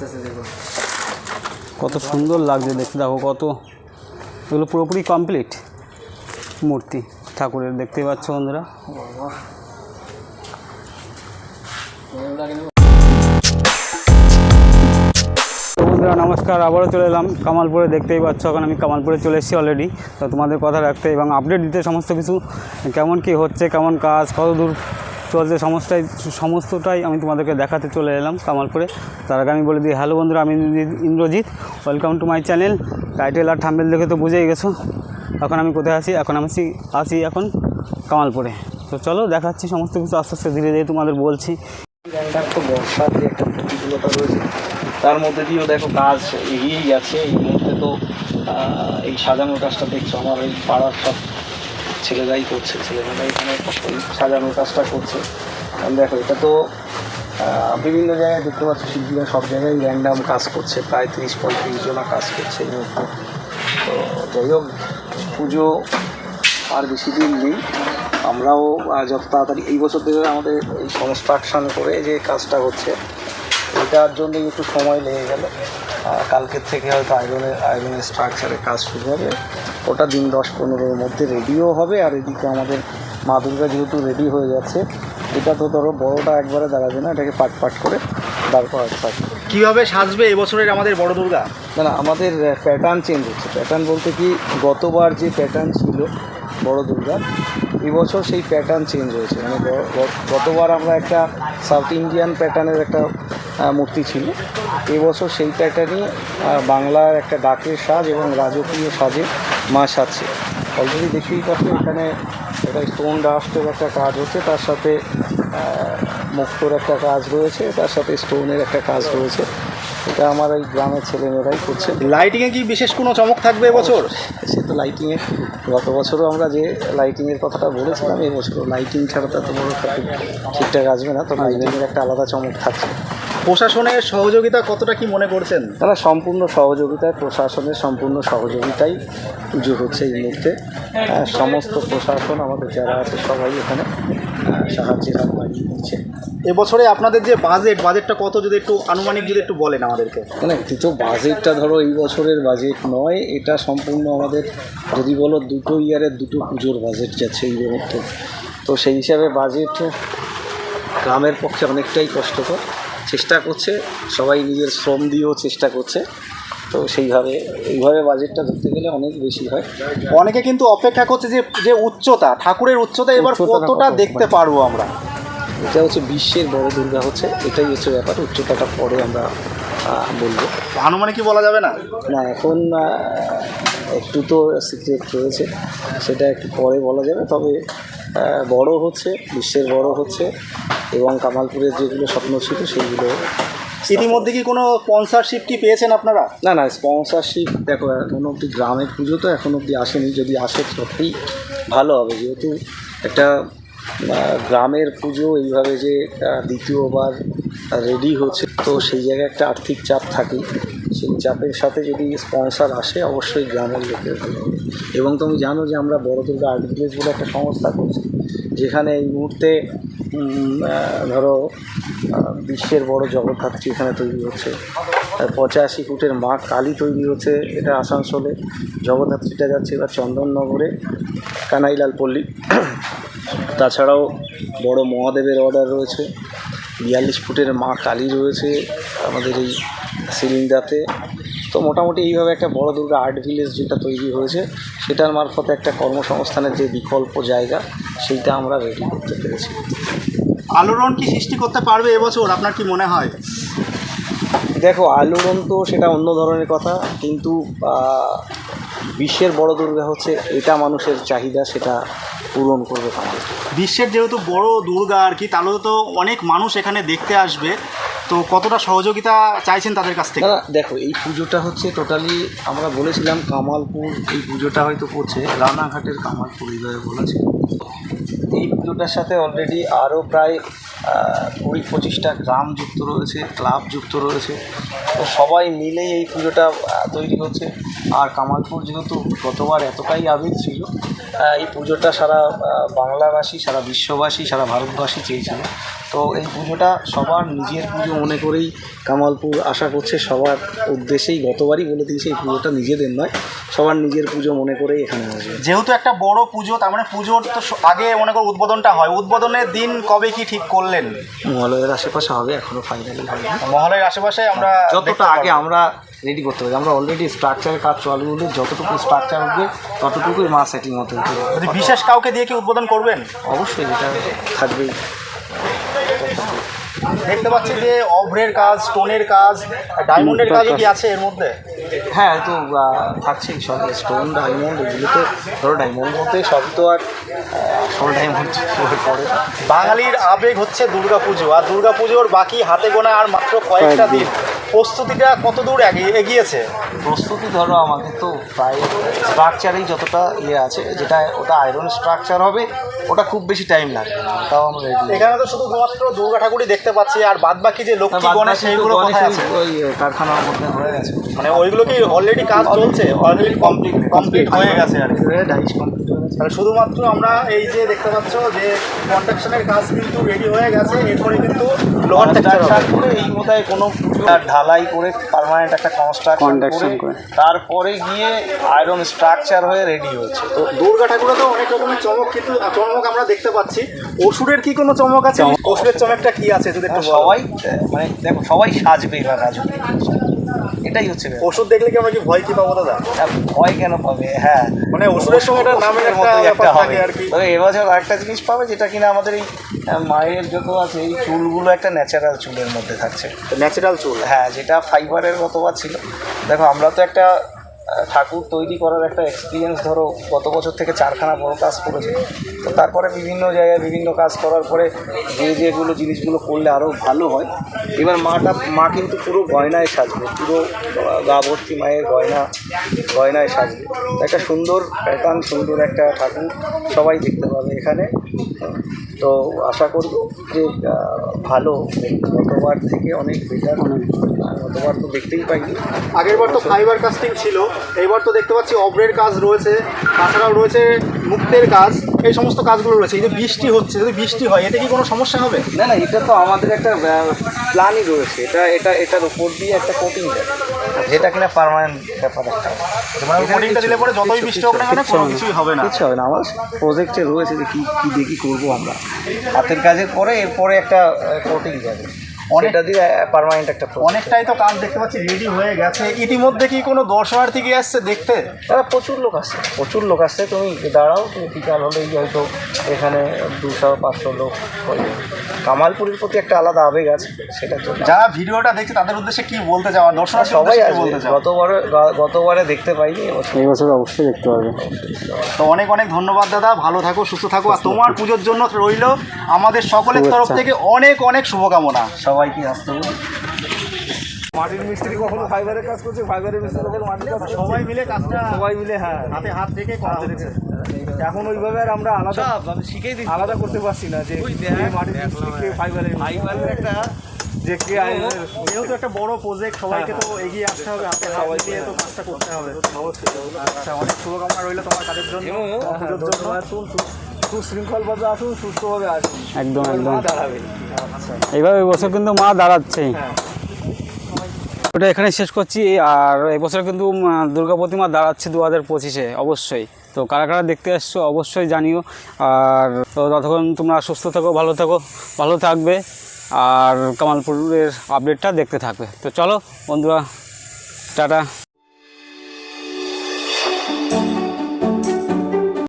দেখুন। কত সুন্দর লাগছে দেখতে দেখো কত। এগুলো পুরোপুরি কমপ্লিট মূর্তি ঠাকুরের দেখতেই পাচ্ছ বন্ধুরা? বন্ধুরা নমস্কার আবারও চলে এলাম কামালপুরে দেখতেই পাচ্ছ এখন আমি কামালপুরে চলে এসেছি অলরেডি তো তোমাদের কথা রাখতে এবং আপডেট দিতে সমস্ত কিছু কেমন কি হচ্ছে কেমন কাজ কত দূর চলছে সমস্তটাই সমস্তটাই আমি তোমাদেরকে দেখাতে চলে এলাম কামালপুরে। তার আগে আমি বলে দিই, হ্যালো বন্ধুরা, আমি Indrajit- welcome to my channel title R thumbnail দেখে তো বুঝেই গেছো। এখন আমি কোথায় আছি? এখন আমি আছি- আছি এখন কামালপুরে। তো চলো দেখাচ্ছি সমস্ত কিছু, আস্তে আস্তে ধীরে ধীরে তোমাদের বলছি। তো একটা তার মধ্যে দিয়েও দেখো কাজ এগিয়েই যাচ্ছে এই মুহূর্তে তো এই সাজানোর কাজটা দেখছ, আমার এই পাড়ার সব ছেলেরাই করছে ছেলেমেয়েরা এখানে ওই সাজানোর কাজটা করছে। কারণ দেখো, এটা তো বিভিন্ন জায়গায় দেখতে পাচ্ছ, শিল্পীরা সব জায়গায় র্যান্ডাম কাজ করছে, প্রায় তিরিশ পঁয়ত্রিশ জনা কাজ করছে তো যাই হোক, পুজো আর বেশি দিন নেই। আমরাও যত তাড়াতাড়ি, এই বছর থেকে আমাদের এই কনস্ট্রাকশন করে যে কাজটা হচ্ছে, এটার জন্য একটু সময় লেগে গেল। কালকের থেকে হয়তো আয়রনের আয়রনের স্ট্রাকচারের কাজ শুরু হবে। ওটা দিন দশ পনেরোর মধ্যে রেডিও হবে। আর এদিকে আমাদের মা দুর্গা যেহেতু রেডি হয়ে যাচ্ছে এটা তো ধরো বড়োটা একবারে দাঁড়াবে না এটাকে পাট পাট করে দাঁড় করাতে থাকবে কীভাবে সাজবে এবছরের আমাদের বড় দুর্গা? না না আমাদের প্যাটার্ন চেঞ্জ হচ্ছে। প্যাটার্ন বলতে কি গতবার যে প্যাটার্ন ছিল বড় দুর্গার এবছর সেই প্যাটার্ন চেঞ্জ হয়েছে। মানে গতবার আমরা একটা সাউথ ইন্ডিয়ান প্যাটার্নের একটা মূর্তি ছিল। এবছর সেই প্যাটার্নই বাংলার একটা ডাকের সাজ এবং রাজকীয় সাজে মা সাজছে। অলরেডি দেখতেই পাচ্ছি এখানে একটা স্টোন ডাস্টের একটা কাজ হচ্ছে তার সাথে মুক্তোর একটা কাজ রয়েছে তার সাথে স্টোনের একটা কাজ রয়েছে। এটা আমার এই গ্রামের ছেলেমেয়েরাই করছে। লাইটিংয়ে কি বিশেষ কোনো চমক থাকবে এবছর? সে তো লাইটিংয়ে গত বছরও আমরা যে লাইটিংয়ের কথাটা বলেছিলাম এই বছরও লাইটিং ছাড়া তো বড় ঠিকঠাক আসবে না তো লাইটিংয়ের একটা আলাদা চমক থাকছে। প্রশাসনের সহযোগিতা কতটা কি মনে করছেন? তারা সম্পূর্ণ সহযোগিতায় প্রশাসনের সম্পূর্ণ সহযোগিতাই পুজো হচ্ছে এই মুহূর্তে। সমস্ত প্রশাসন আমাদের যারা আছে সবাই এখানে সাহায্যের হাত বাড়িয়ে দিচ্ছে এবছরে আপনাদের যে বাজেট বাজেটটা কত যদি একটু আনুমানিক যদি একটু বলেন আমাদেরকে। মানে তো বাজেটটা ধরো এই বছরের বাজেট নয় এটা সম্পূর্ণ আমাদের যদি বলো দুটো ইয়ারের দুটো পুজোর বাজেট যাচ্ছে এই মুহূর্তে। তো সেই হিসাবে বাজেট গ্রামের পক্ষে অনেকটাই কষ্টকর। চেষ্টা করছে সবাই নিজের শ্রম দিয়েও চেষ্টা করছে। তো সেইভাবে এইভাবে বাজেটটা ধরতে গেলে অনেক বেশি হয়। অনেকে কিন্তু অপেক্ষা করছে যে যে উচ্চতা ঠাকুরের উচ্চতা এবার কতটা দেখতে পারব আমরা? এটা হচ্ছে বিশ্বের বড় দুর্গা হচ্ছে এটাই হচ্ছে ব্যাপার উচ্চতাটা পরে আমরা বলব। আনুমানিক কি বলা যাবে না? না এখন একটু তো সিক্রেট রয়েছে সেটা একটু পরে বলা যাবে তবে বড় হচ্ছে বিশ্বের বড় হচ্ছে এবং কামালপুরের যেগুলো স্বপ্ন ছিল সেইগুলো ইতিমধ্যে কি কোনো স্পন্সারশিপ কি পেয়েছেন আপনারা? না না স্পন্সারশিপ দেখো এখন অবধি গ্রামের পুজো তো এখন অবধি আসেনি যদি আসে সত্যিই ভালো হবে। যেহেতু একটা গ্রামের পুজো এইভাবে যে দ্বিতীয়বার রেডি হচ্ছে তো সেই জায়গায় একটা আর্থিক চাপ থাকে সেই চাপের সাথে যদি স্পন্সার আসে, অবশ্যই গ্রামের লোকের ভালো হবে এবং তুমি জানো যে আমরা বড় দুর্গা আর্ট ভিলেজ বলে একটা সংস্থা করছি, যেখানে এই মুহূর্তে ধরো বিশ্বের বড় জগদ্ধাত্রী এখানে তৈরি হচ্ছে। পঁচাশি ফুটের মা কালী তৈরি হচ্ছে এটা আসানসোলে। জগদ্ধাত্রীটা যাচ্ছে এবার চন্দননগরে, কানাইলাল পল্লী। তাছাড়াও বড় মহাদেবের অর্ডার রয়েছে। বিয়াল্লিশ ফুটের মা কালী রয়েছে আমাদের এই সিলিন্ডাতে তো মোটামুটি এইভাবে একটা বড় দুর্গা আর্ট ভিলেজ যেটা তৈরি হয়েছে সেটার মারফতে একটা কর্মসংস্থানের যে বিকল্প জায়গা সেইটা আমরা রেডি করতে পেরেছি। আলোড়ন কি সৃষ্টি করতে পারবে এবছর? আপনার কি মনে হয়? দেখো আলোড়ন তো সেটা অন্য ধরনের কথা কিন্তু বিশ্বের বড় দুর্গা হচ্ছে এটা মানুষের চাহিদা সেটা পূরণ করবে তাহলে। বিশ্বের যেহেতু বড় দুর্গা আর কি তাহলে তো অনেক মানুষ এখানে দেখতে আসবে। তো কতটা সহযোগিতা চাইছেন তাদের কাছ থেকে? দেখো এই পুজোটা হচ্ছে টোটালি আমরা বলেছিলাম কামালপুর এই পুজোটা হয়তো করছে রানাঘাটের কামালপুর এইভাবে বলেছে। পুজোটার সাথে অলরেডি আরও প্রায় কুড়ি পঁচিশটা গ্রাম যুক্ত রয়েছে, ক্লাব যুক্ত রয়েছে। তো সবাই মিলেই এই পুজোটা তৈরি হচ্ছে। আর কামালপুর যেহেতু গতবার এতটাই আবির ছিল এই পুজোটা সারা বাংলাভাষী সারা বিশ্ববাসী, সারা ভারতবাসী চেয়েছিল। তো এই পুজোটা সবার নিজের পুজো মনে করেই কামালপুর আশা করছে সবার উদ্দেশ্যেই, গতবারই বলে দিয়েছে এই পুজোটা নিজেদের নয়, সবার নিজের পুজো মনে করেই এখানে আসবে। যেহেতু একটা বড় পুজো, তার মানে পুজোর তো আগে মনে করো উদ্বোধনটা হয়। উদ্বোধনের দিন কবে কি ঠিক করলেন? মহালয়ের আশেপাশে হবে এখনও ফাইনালি হয়নি মহলের আশেপাশে আমরা যতটা আগে আমরা রেডি করতে পারি আমরা অলরেডি স্ট্রাকচারের কাজ চালু হলে যতটুকু স্ট্রাকচার উঠবে ততটুকুই মা সেটিং হতে যদি বিশেষ কাউকে দিয়ে কি উদ্বোধন করবেন? অবশ্যই এটা থাকবেই। দেখতে পাচ্ছি যে অভ্রের কাজ স্টোনের কাজ ডায়মন্ডের কাজও কি আছে এর মধ্যে? হ্যাঁ তো থাকছি থাকছেই সব স্টোন ডায়মন্ড এগুলো তো ধরো ডায়মন্ড বলতে সব তো আর সব ডায়মন্ড পড়ে বাঙালির আবেগ হচ্ছে দুর্গাপুজো আর দুর্গাপুজোর বাকি হাতে গোনা আর মাত্র কয়েকটা দিন। প্রস্তুতিটা কত দূর এগিয়ে- এগিয়েছে? প্রস্তুতি ধরো আমাদের তো প্রায় স্ট্রাকচারেই যতটা ইয়ে আছে যেটা ওটা আয়রন স্ট্রাকচার হবে ওটা খুব বেশি টাইম লাগবে না ওটাও আমরা রেডি এখানে তো শুধুমাত্র দুর্গা ঠাকুরই দেখতে পাচ্ছি আর বাদ বাকি যে লক্ষ্মী গণেশ সেইগুলো কোথায় আছে? ওই কারখানার মধ্যে হয়ে গেছে। মানে ওইগুলো কি অলরেডি কাজ চলছে? অলরেডি কমপ্লিট কমপ্লিট হয়ে গেছে আর কি। ডাইস কমপ্লিট তাহলে শুধুমাত্র আমরা এই যে দেখতে পাচ্ছ যে কন্ট্রাকশনের কাজ কিন্তু রেডি হয়ে গেছে এরপরে কিন্তু লোহার করে এই বোধহয় কোনো ঢালাই করে পার্মানেন্ট একটা কনস্ট্রাকশন করে। তারপরে গিয়ে আয়রন স্ট্রাকচার হয়ে রেডি হচ্ছে তো দুর্গা ঠাকুরে তো অনেক রকমের চমক কিন্তু চমক আমরা দেখতে পাচ্ছি। অসুরের কি কোনো চমক আছে? ওষুধের চমকটা কি আছে যদি একটু বলো। সবাই মানে দেখো সবাই সাজবে এবার রাজুকে এটাই হচ্ছে ওষুধ দেখলে কি আমরা কি ভয় কি পাবো দাদা? ভয় কেন পাবে? হ্যাঁ। মানে ওষুধের সঙ্গে একটা নামের একটা হবে। আর কি। তবে এবছর আরেকটা জিনিস পাবে যেটা কিনা আমাদের এই মায়ের যত আছে এই চুলগুলো একটা ন্যাচারাল চুলের মধ্যে থাকছে। ন্যাচারাল চুল? হ্যাঁ যেটা ফাইবারের মতো ছিল। দেখো আমরা তো একটা ঠাকুর তৈরি করার একটা এক্সপিরিয়েন্স ধরো, গত বছর থেকে চারখানা বড় কাজ করেছে। তো তারপরে বিভিন্ন জায়গায় বিভিন্ন কাজ করার পরে যে যেগুলো জিনিসগুলো করলে আরও ভালো হয়। এবার মাটা, মা কিন্তু পুরো গয়নায় সাজবে, পুরো গা ভর্তি মায়ের গয়না, গয়নায় সাজবে। একটা সুন্দর প্যাটার্ন, সুন্দর একটা ঠাকুর সবাই দেখতে পাবে এখানে। তো আশা করব যে ভালো, গতবার থেকে অনেক বেটার গতবার তো দেখতেই পাইনি। আগের বার তো ফাইবার কাস্টিং ছিল। এইবার তো দেখতে পাচ্ছি অব্রের কাজ রয়েছে তাছাড়াও রয়েছে মুক্তের কাজ এই সমস্ত কাজগুলো রয়েছে। এই যে বৃষ্টি হচ্ছে যদি বৃষ্টি হয় এতে কি কোনো সমস্যা হবে? না না এটা তো আমাদের একটা প্ল্যানই রয়েছে। এটা এটা এটার উপর দিয়ে একটা কোটিং যেটা কিনা পারমানেন্ট ব্যাপার একটা। মানে কোটিংটা দিলে পরে যতই বৃষ্টি হোক না কেন কোনো। কিছুই হবে না। কিচ্ছু হবে না। আমার প্রজেক্টে রয়েছে যে কী কী কী করব আমরা। হাতের কাজের পরে এরপরে একটা কোটিং যাবে অনেকটা দিয়ে পার্মানেন্ট একটা অনেকটাই তো কাজ দেখতে পাচ্ছি রেডি হয়ে গেছে। ইতিমধ্যে কি কোনো দর্শনার্থী কি আসছে দেখতে? তারা প্রচুর লোক আসছে। প্রচুর লোক আসছে। তুমি দাঁড়াও তুমি বিকাল হলেই হয়তো এখানে দুশো পাঁচশো লোক হয় কামালপুরের প্রতি একটা আলাদা আবেগ আছে সেটা তো যারা ভিডিওটা দেখছে তাদের উদ্দেশ্যে কি বলতে চাওয়া দর্শনার্থী সবাই বলতে চাও? গতবারে গতবারে দেখতে পাইনি এই বছর অবশ্যই দেখতে পারবে। তো অনেক অনেক ধন্যবাদ দাদা। ভালো থাকো সুস্থ থাকো। আর তোমার পুজোর জন্য রইল আমাদের সকলের তরফ থেকে অনেক অনেক শুভকামনা। সবাইকে আসতে বলি মাটির মিস্ত্রি কখনো ফাইবারের কাজ করছে ফাইবারের মিস্ত্রি কখনো মাটির কাজ সবাই মিলে কাজটা সবাই মিলে হ্যাঁ। হাতে হাত রেখে করা হচ্ছে। এখন ওইভাবে আর আমরা আলাদা শিখেই দিই আলাদা করতে পারছি না যে মাটির মিস্ত্রি কে ফাইবারের ফাইবারের একটা যে কে যেহেতু একটা বড় প্রজেক্ট সবাইকে তো এগিয়ে আসতে হবে হাতে হাত মিলিয়ে তো কাজটা করতে হবে। আচ্ছা অনেক শুভকামনা রইল তোমার কাজের জন্য। সুশৃঙ্খলভাবে আসুন সুস্থভাবে আসুন। একদম একদম। এইভাবে এবছর কিন্তু মা দাঁড়াচ্ছেই ওটা এখানে শেষ করছি। আর এবছর কিন্তু দুর্গা প্রতিমা দাঁড়াচ্ছে দু হাজার পঁচিশে অবশ্যই। তো কারা কারা দেখতে আসছো অবশ্যই জানিও। আর তো ততক্ষণ তোমরা সুস্থ থাকো ভালো থাকো ভালো থাকবে। আর কামালপুরের আপডেটটা দেখতে থাকবে। তো চলো বন্ধুরা টাটা।